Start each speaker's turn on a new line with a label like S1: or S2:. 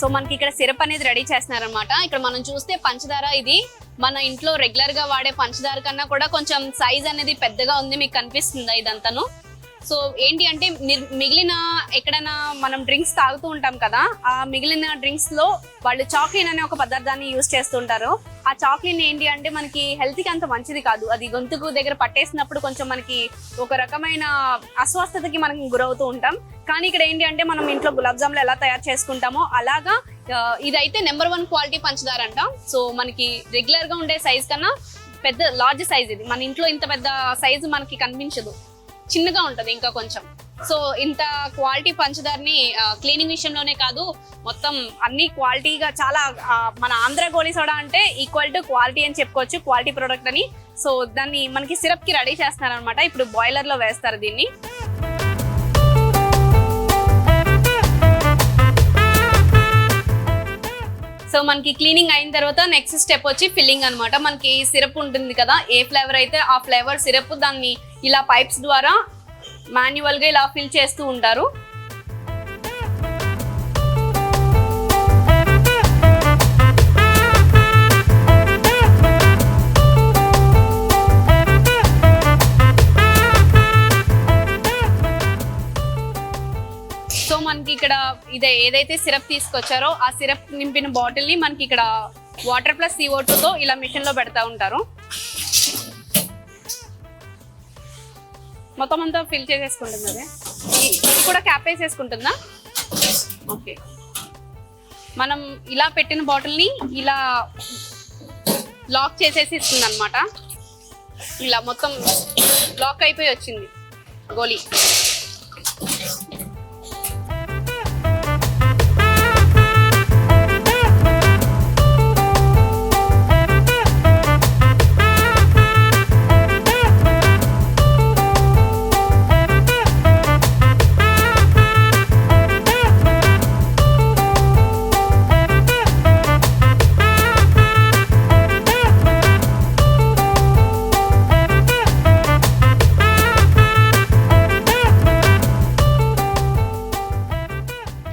S1: So మనకి ఇక్కడ syrup అనేది రెడీ చేస్తున్నారనమాట ఇక్కడ మనం చూస్తే పంచదార ఇది. మన ఇంట్లో రెగ్యులర్గా వాడే పంచదార కన్నా కూడా కొంచెం సైజ్ అనేది పెద్దగా ఉంది మీకు కనిపిస్తుందా ఇదంతాను? సో ఏంటి అంటే మిగిలిన ఎక్కడైనా మనం డ్రింక్స్ తాగుతూ ఉంటాం కదా ఆ మిగిలిన డ్రింక్స్లో వాళ్ళు చాక్లెట్ అనే ఒక పదార్థాన్ని యూజ్ చేస్తుంటారు. ఆ చాక్లెట్ ఏంటి అంటే మనకి హెల్త్కి అంత మంచిది కాదు. అది గొంతుకు దగ్గర పట్టేసినప్పుడు కొంచెం మనకి ఒక రకమైన అస్వస్థతకి మనం గురవుతూ ఉంటాం. కానీ ఇక్కడ ఏంటి అంటే మనం ఇంట్లో గులాబ్ జామ్లు ఎలా తయారు చేసుకుంటామో అలాగా ఇదైతే నెంబర్ వన్ క్వాలిటీ పంచదార అంట సో మనకి రెగ్యులర్గా ఉండే సైజ్ కన్నా పెద్ద లార్జ్ సైజ్ ఇది. మన ఇంట్లో ఇంత పెద్ద సైజు మనకి కనిపించదు. చిన్నగా ఉంటుంది ఇంకా కొంచెం. సో ఇంత క్వాలిటీ పంచదారని క్లీనింగ్ విషయంలోనే కాదు మొత్తం అన్ని క్వాలిటీగా చాలా మన ఆంధ్ర గోలీ సోడా అంటే ఈక్వల్ టు క్వాలిటీ అని చెప్పుకోవచ్చు క్వాలిటీ ప్రోడక్ట్ అని. సో దాన్ని మనకి సిరప్కి రెడీ చేస్తున్నారు అనమాట ఇప్పుడు బాయిలర్లో వేస్తారు దీన్ని. సో మనకి క్లీనింగ్ అయిన తర్వాత నెక్స్ట్ స్టెప్ వచ్చి ఫిల్లింగ్ అనమాట మనకి సిరప్ ఉంటుంది కదా ఏ ఫ్లేవర్ అయితే ఆ ఫ్లేవర్ సిరప్ దాన్ని ఇలా పైప్స్ ద్వారా మాన్యువల్గా ఇలా ఫిల్ చేస్తూ ఉంటారు. సో మనకి ఇక్కడ ఇదే ఏదైతే సిరప్ తీసుకొచ్చారో ఆ సిరప్ నింపిన బాటిల్ని మనకి ఇక్కడ వాటర్ ప్లస్ CO2 తో ఇలా మిషన్లో పెడతా ఉంటారు. మొత్తం అంతా ఫిల్ చేసేసుకుంటుంది అది ఇది కూడా క్యాప్ వేసేసుకుంటుందా? ఓకే మనం ఇలా పెట్టిన బాటిల్ని ఇలా లాక్ చేసేసి ఇస్తుంది అనమాట ఇలా మొత్తం లాక్ అయిపోయి వచ్చింది. గోలీ